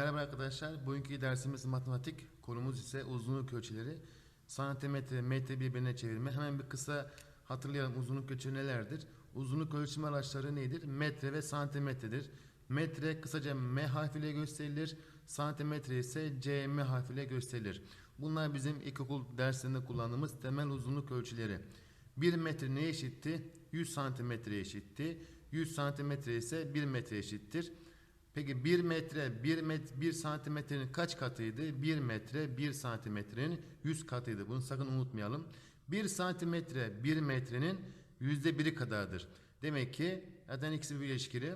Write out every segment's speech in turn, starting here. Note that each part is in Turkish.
Merhaba arkadaşlar. Bugünkü dersimiz matematik. Konumuz ise uzunluk ölçüleri. Santimetre, metre birbirine çevirme. Hemen bir kısa hatırlayalım uzunluk ölçüleri nelerdir? Uzunluk ölçüm araçları nedir? Metre ve santimetredir. Metre kısaca M harfiyle gösterilir. Santimetre ise CM harfiyle gösterilir. Bunlar bizim ilkokul derslerinde kullandığımız temel uzunluk ölçüleri. 1 metre neye eşitti? 100 santimetre eşitti. 100 santimetre ise 1 metre eşittir. Peki 1 metre 1 met 1 santimetrenin kaç katıydı? 1 metre 1 santimetrenin 100 katıydı. Bunu sakın unutmayalım. 1 santimetre 1 metrenin yüzde biri kadardır. Demek ki zaten ikisi bir ilişkili.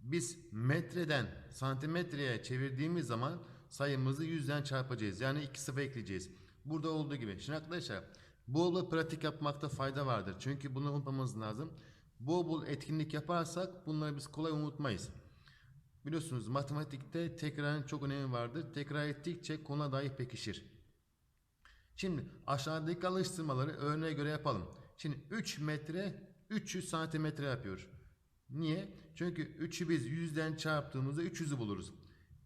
Biz metreden santimetreye çevirdiğimiz zaman sayımızı yüzden çarpacağız. Yani iki sıfır ekleyeceğiz. Burada olduğu gibi. Şimdi arkadaşlar bol bol pratik yapmakta fayda vardır. Çünkü bunu unutmamız lazım. Bol bol etkinlik yaparsak bunları biz kolay unutmayız. Biliyorsunuz matematikte tekrarın çok önemi vardır. Tekrar ettikçe konu dahi pekişir. Şimdi aşağıdaki alıştırmaları örneğe göre yapalım. Şimdi 3 metre 300 santimetre yapıyor. Niye? Çünkü 3'ü biz 100'den çarptığımızda 300'ü buluruz.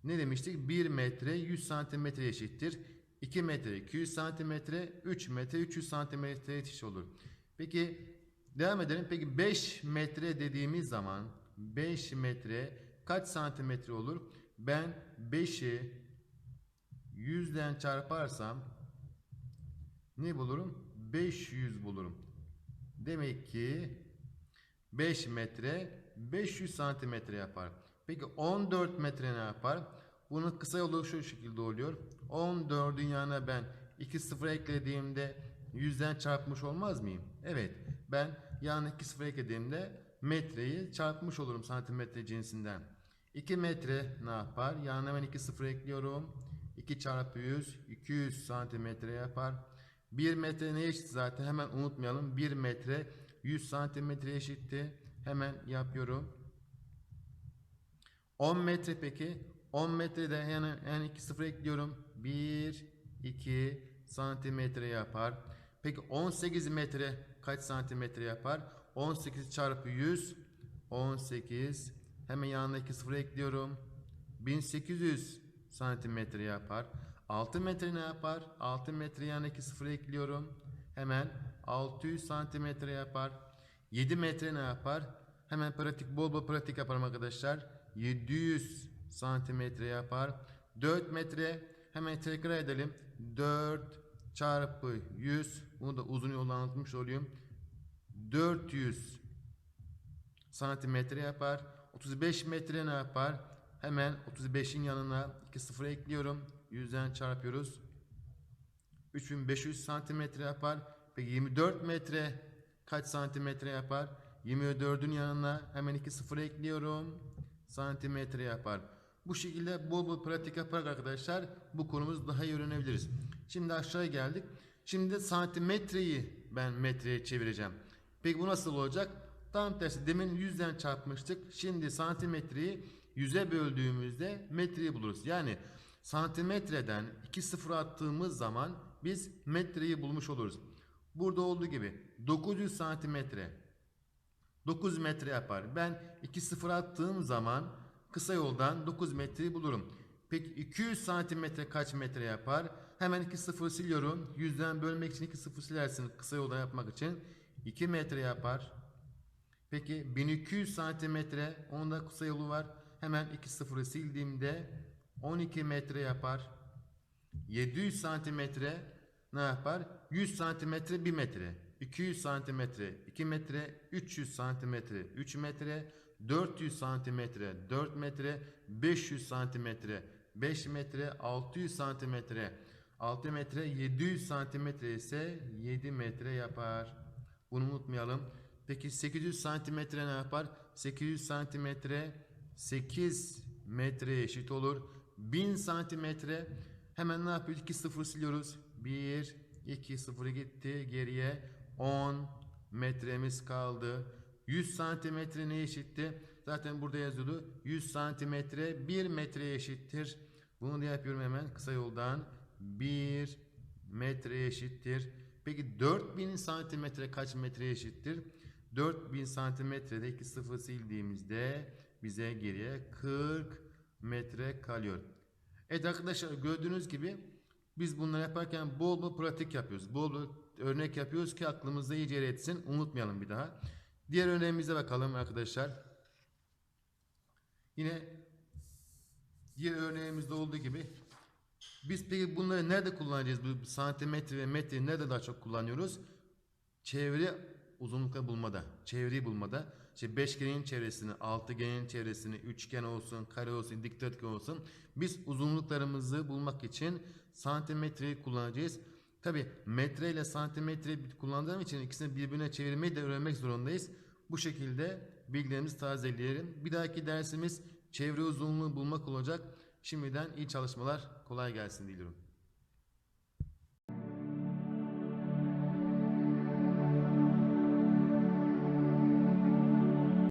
Ne demiştik? 1 metre 100 santimetre eşittir. 2 metre 200 santimetre, 3 metre 300 santimetre eşit olur. Peki devam edelim. Peki 5 metre dediğimiz zaman 5 metre kaç santimetre olur? Ben 5'i 100'den çarparsam ne bulurum? 500 bulurum. Demek ki 5 metre 500 santimetre yapar. Peki 14 metre ne yapar? Bunun kısa yolu şu şekilde oluyor. 14'ün yanına ben 2 sıfır eklediğimde 100'den çarpmış olmaz mıyım? Evet. Ben yanına 2 sıfır eklediğimde metreyi çarpmış olurum santimetre cinsinden. 2 metre ne yapar? Yanına ben 2 sıfır ekliyorum. 2 çarpı 100 200 santimetre yapar. 1 metre ne eşit zaten hemen unutmayalım. 1 metre 100 santimetre eşitti. Hemen yapıyorum. 10 metre peki. 10 metrede yani, yani 2 sıfır ekliyorum. 1, 2 santimetre yapar. Peki 18 metre kaç santimetre yapar? 18 çarpı 100 18 hemen yanına 2 sıfır ekliyorum. 1800 santimetre yapar. 6 metre ne yapar? 6 metre yanına 2 sıfır ekliyorum. Hemen 600 santimetre yapar. 7 metre ne yapar? Hemen pratik bol bol pratik yaparım arkadaşlar. 700 santimetre yapar. 4 metre hemen tekrar edelim. 4 çarpı 100 bunu da uzun yolda anlatmış olayım. 400 santimetre yapar. 35 metre ne yapar? Hemen 35'in yanına 2 sıfır ekliyorum. 100'den çarpıyoruz. 3500 santimetre yapar. Peki 24 metre kaç santimetre yapar? 24'ün yanına hemen 2 sıfır ekliyorum. Santimetre yapar. Bu şekilde bol bol pratik yaparak arkadaşlar bu konumuzu daha iyi öğrenebiliriz. Şimdi aşağıya geldik. Şimdi santimetreyi ben metreye çevireceğim. Peki bu nasıl olacak? Tam tersi demin 100'den çarpmıştık. Şimdi santimetreyi 100'e böldüğümüzde metreyi buluruz. Yani santimetreden 2 sıfır attığımız zaman biz metreyi bulmuş oluruz. Burada olduğu gibi 900 santimetre 9 metre yapar. Ben 2 sıfır attığım zaman kısa yoldan 9 metreyi bulurum. Peki 200 santimetre kaç metre yapar? Hemen 2 sıfır siliyorum. 100'den bölmek için 2 sıfır silersin kısa yoldan yapmak için. 2 metre yapar. Peki 1200 santimetre onda kısa yolu var. Hemen 2 sıfırı sildiğimde 12 metre yapar. 700 santimetre ne yapar? 100 santimetre 1 metre. 200 santimetre 2 metre. 300 santimetre 3 metre. 400 santimetre 4 metre. 500 santimetre 5 metre. 600 santimetre 6 metre. 700 santimetre ise 7 metre yapar. Bunu unutmayalım. Peki 800 santimetre ne yapar? 800 santimetre 8 metre eşit olur. 1000 santimetre hemen ne yapıyor? 2 sıfır siliyoruz. 1, 2 sıfır gitti. Geriye 10 metremiz kaldı. 100 santimetre ne eşitti? Zaten burada yazıyordu. 100 santimetre 1 metre eşittir. Bunu da yapıyorum hemen kısa yoldan. 1 metre eşittir. Peki 4000 santimetre kaç metre eşittir? 4000 santimetrede 2 sıfır sildiğimizde bize geriye 40 metre kalıyor. Evet arkadaşlar gördüğünüz gibi biz bunları yaparken bol bol pratik yapıyoruz. Bol bol örnek yapıyoruz ki aklımızda iyice etsin. Unutmayalım bir daha. Diğer örneğimize bakalım arkadaşlar. Yine diğer örneğimizde olduğu gibi biz peki bunları nerede kullanacağız? Bu santimetre ve metreyi nerede daha çok kullanıyoruz? Çevre uzunlukla bulmada, çevreyi bulmada. İşte beşgenin çevresini, altıgenin çevresini, üçgen olsun, kare olsun, dikdörtgen olsun. Biz uzunluklarımızı bulmak için santimetreyi kullanacağız. Tabi metre ile santimetre kullandığım için ikisini birbirine çevirmeyi de öğrenmek zorundayız. Bu şekilde bilgilerimizi tazeleyelim. Bir dahaki dersimiz çevre uzunluğu bulmak olacak. Şimdiden iyi çalışmalar, kolay gelsin diliyorum.